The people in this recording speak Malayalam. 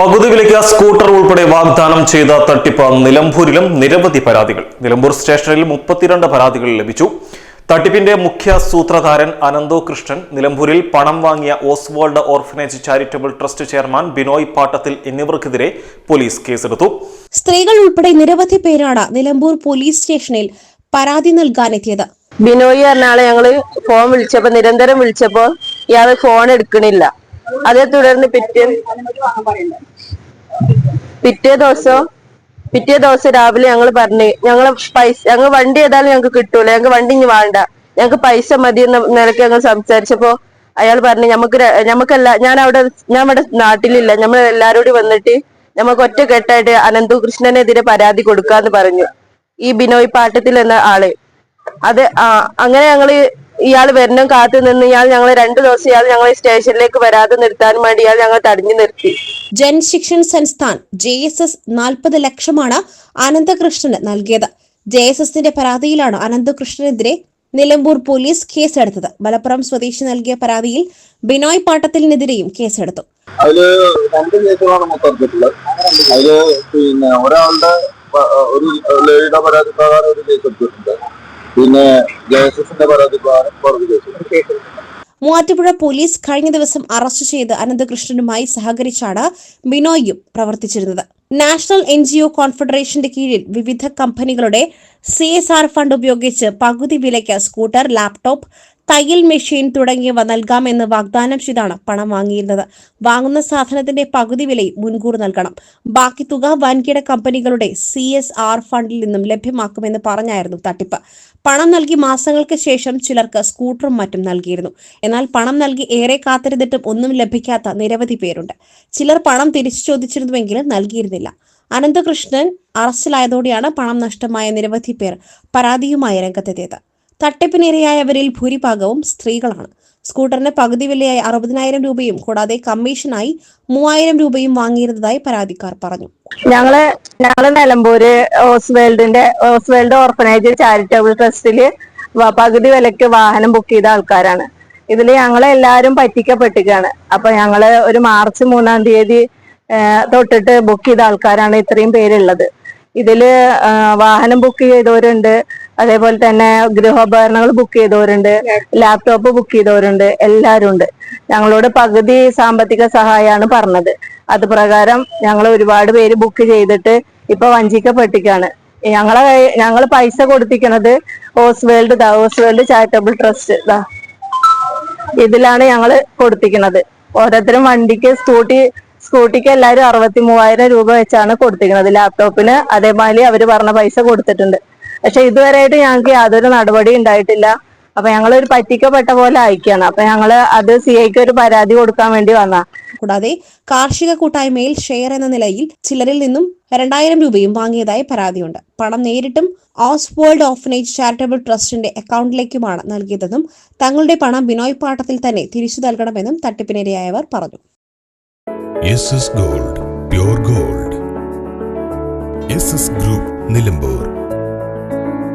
പകുതി വിലയ്ക്ക് സ്കൂട്ടർ ഉൾപ്പെടെ വാഗ്ദാനം ചെയ്ത തട്ടിപ്പ് നിലമ്പൂരിലും നിരവധി പരാതികൾ. നിലമ്പൂർ സ്റ്റേഷനിൽ മുപ്പത്തിരണ്ട് പരാതികൾ ലഭിച്ചു. തട്ടിപ്പിന്റെ മുഖ്യ സൂത്രധാരൻ അനന്തോ കൃഷ്ണൻ നിലമ്പൂരിൽ പണം വാങ്ങിയ Oswald orphanage charitable trust chairman Binoy Pattathil എന്നിവർക്കെതിരെ police കേസെടുത്തു. സ്ത്രീകൾ ഉൾപ്പെടെ നിരവധി പേരാണ് നിലമ്പൂർ പോലീസ് സ്റ്റേഷനിൽ പരാതി നൽകാനെത്തിയത്. ബിനോയ് പറഞ്ഞാളെ ഞങ്ങൾ ഫോൺ വിളിച്ചപ്പോ നിരന്തരം വിളിച്ചപ്പോ ഇയാൾ ഫോൺ എടുക്കണില്ല. അതേ തുടർന്ന് പിറ്റേ പിറ്റേ ദിവസം പിറ്റേ ദിവസം രാവിലെ ഞങ്ങൾ പറഞ്ഞു ഞങ്ങൾ പൈസ ഞങ്ങൾ വണ്ടി ഏതായാലും ഞങ്ങൾക്ക് കിട്ടൂല. ഞങ്ങൾക്ക് വണ്ടി ഇനി വേണ്ട. ഞങ്ങൾക്ക് പൈസ മതി എന്ന നിലയ്ക്ക് ഞങ്ങൾ സംസാരിച്ചപ്പോ അയാൾ പറഞ്ഞു നമുക്ക് നമുക്കല്ല ഞാൻ അവിടെ ഞാൻ അവിടെ നാട്ടിലില്ല. നമ്മൾ എല്ലാരോടും വന്നിട്ട് നമുക്ക് ഒറ്റ കെട്ടായിട്ട് അനന്തു കൃഷ്ണനെതിരെ പരാതി കൊടുക്കാന്ന് പറഞ്ഞു. ഈ ബിനോയ് പാട്ടത്തിൽ എന്ന ആൾ. അത് അങ്ങനെ ഞങ്ങൾ ഇയാൾ വരണം കാത്തു നിന്ന് ഇയാൾ ഞങ്ങൾ രണ്ടു ദിവസം ഇയാൾ ഞങ്ങളെ സ്റ്റേഷനിലേക്ക് വരാതെ നിർത്താൻ വേണ്ടി ഇയാൾ ഞങ്ങൾ തടഞ്ഞു നിർത്തി. Jan Shikshan Sansthan J S S നാൽപ്പത് ലക്ഷമാണ് അനന്തകൃഷ്ണന് നൽകിയത്. ജെ എസ് എസിന്റെ പരാതിയിലാണ് അനന്തകൃഷ്ണനെതിരെ നിലമ്പൂർ പോലീസ് കേസെടുത്തത്. മലപ്പുറം സ്വദേശി നൽകിയ പരാതിയിൽ ബിനോയ് പാട്ടത്തിനെതിരെയും കേസെടുത്തു. അതിൽ രണ്ട് കേസുകളാണ് മൊത്തം അതിൽ പിന്നെ ഒരാളുടെ ഒരു ലേഡിയുടെ പരാതി പ്രകാരം ഒരു കേസ് എടുത്തിട്ടുണ്ട്. പിന്നെ ജയസസിന്റെ മൂവാറ്റുപുഴ പോലീസ് കഴിഞ്ഞ ദിവസം അറസ്റ്റ് ചെയ്ത് അനന്തകൃഷ്ണനുമായി സഹകരിച്ചാണ് ബിനോയും പ്രവർത്തിച്ചിരുന്നത്. നാഷണൽ എൻ ജി ഒ കോൺഫെഡറേഷന്റെ കീഴിൽ വിവിധ കമ്പനികളുടെ സി എസ് ആർ ഫണ്ട് ഉപയോഗിച്ച് പകുതി വിലയ്ക്ക് സ്കൂട്ടർ ലാപ്ടോപ്പ് തയ്യൽ മെഷീൻ തുടങ്ങിയവ നൽകാമെന്ന് വാഗ്ദാനം ചെയ്താണ് പണം വാങ്ങിയിരുന്നത്. വാങ്ങുന്ന സാധനത്തിന്റെ പകുതി വിലയും മുൻകൂർ നൽകണം. ബാക്കി തുക വൻകിട കമ്പനികളുടെ സി എസ് ആർ ഫണ്ടിൽ നിന്നും ലഭ്യമാക്കുമെന്ന് പറഞ്ഞായിരുന്നു തട്ടിപ്പ്. പണം നൽകി മാസങ്ങൾക്ക് ശേഷം ചിലർക്ക് സ്കൂട്ടറും മറ്റും നൽകിയിരുന്നു. എന്നാൽ പണം നൽകി ഏറെ കാത്തിരുന്നിട്ടും ഒന്നും ലഭിക്കാത്ത നിരവധി പേരുണ്ട്. ചിലർ പണം തിരിച്ചു ചോദിച്ചിരുന്നുവെങ്കിലും നൽകിയിരുന്നില്ല. അനന്തകൃഷ്ണൻ അറസ്റ്റിലായതോടെയാണ് പണം നഷ്ടമായ നിരവധി പേർ പരാതിയുമായി രംഗത്തെത്തിയത്. തട്ടിപ്പിനിരയായവരിൽ ഭൂരിഭാഗവും സ്ത്രീകളാണ്. സ്കൂട്ടറിന് പകുതി വിലയായി അറുപതിനായിരം രൂപയും കൂടാതെ കമ്മീഷനായി മൂവായിരം രൂപയും വാങ്ങിയിരുന്നതായി പരാതിക്കാർ പറഞ്ഞു. ഞങ്ങൾ ഞങ്ങൾ നിലമ്പൂര് ഓസ്വേൾഡിന്റെ ഓസ്വേൾഡ് ഓർഫനേജ് ചാരിറ്റബിൾ ട്രസ്റ്റിൽ പകുതി വിലക്ക് വാഹനം ബുക്ക് ചെയ്ത ആൾക്കാരാണ്. ഇതിൽ ഞങ്ങൾ എല്ലാവരും പറ്റിക്കപ്പെട്ടിക്കാണ്. അപ്പൊ ഞങ്ങൾ ഒരു മാർച്ച് മൂന്നാം തീയതി തൊട്ടിട്ട് ബുക്ക് ചെയ്ത ആൾക്കാരാണ് ഇത്രയും പേരുള്ളത്. ഇതിൽ വാഹനം ബുക്ക് ചെയ്തവരുണ്ട്. അതേപോലെ തന്നെ ഗൃഹോപകരണങ്ങൾ ബുക്ക് ചെയ്തവരുണ്ട് ലാപ്ടോപ്പ് ബുക്ക് ചെയ്തവരുണ്ട് എല്ലാവരും ഉണ്ട് ഞങ്ങളോട് പകുതി സാമ്പത്തിക സഹായമാണ് പറഞ്ഞത്. അത് പ്രകാരം ഞങ്ങൾ ഒരുപാട് പേര് ബുക്ക് ചെയ്തിട്ട് ഇപ്പൊ വഞ്ചിക്കപ്പെട്ടിക്കാണ് ഞങ്ങളെ ഞങ്ങൾ പൈസ കൊടുത്തിക്കണത് Oswald the Oswald charitable trust the. ഇതിലാണ് ഞങ്ങൾ കൊടുത്തിക്കണത് ഓരോരുത്തരും വണ്ടിക്ക് സ്കൂട്ടി സ്കൂട്ടിക്ക് എല്ലാവരും അറുപത്തി മൂവായിരം രൂപ വെച്ചാണ് കൊടുത്തിരിക്കുന്നത്. ലാപ്ടോപ്പിന് അതേമാതിരി അവർ പറഞ്ഞ പൈസ കൊടുത്തിട്ടുണ്ട്. പക്ഷെ ഇതുവരെയായിട്ട് ഞങ്ങൾക്ക് യാതൊരു നടപടി ഉണ്ടായിട്ടില്ല. അപ്പൊ ഞങ്ങൾ ഒരു പറ്റിക്കപ്പെട്ട പോലെ അയക്കാണ് അപ്പൊ ഞങ്ങൾ അത് സി ഐക്ക് ഒരു പരാതി കൊടുക്കാൻ വേണ്ടി വന്ന. കൂടാതെ കാർഷിക കൂട്ടായ്മയിൽ ഷെയർ എന്ന നിലയിൽ ചിലരിൽ നിന്നും രണ്ടായിരം രൂപയും വാങ്ങിയതായി പരാതിയുണ്ട്. പണം നേരിട്ടും ഓസ്വേൾഡ് ഓഫനേജ് ചാരിറ്റബിൾ ട്രസ്റ്റിന്റെ അക്കൗണ്ടിലേക്കുമാണ് നൽകിയതെന്നും തങ്ങളുടെ പണം ബിനോയ് പാട്ടത്തിൽ തന്നെ തിരിച്ചു നൽകണമെന്നും തട്ടിപ്പിനിരയായവർ പറഞ്ഞു. Gold pure gold group Nilambur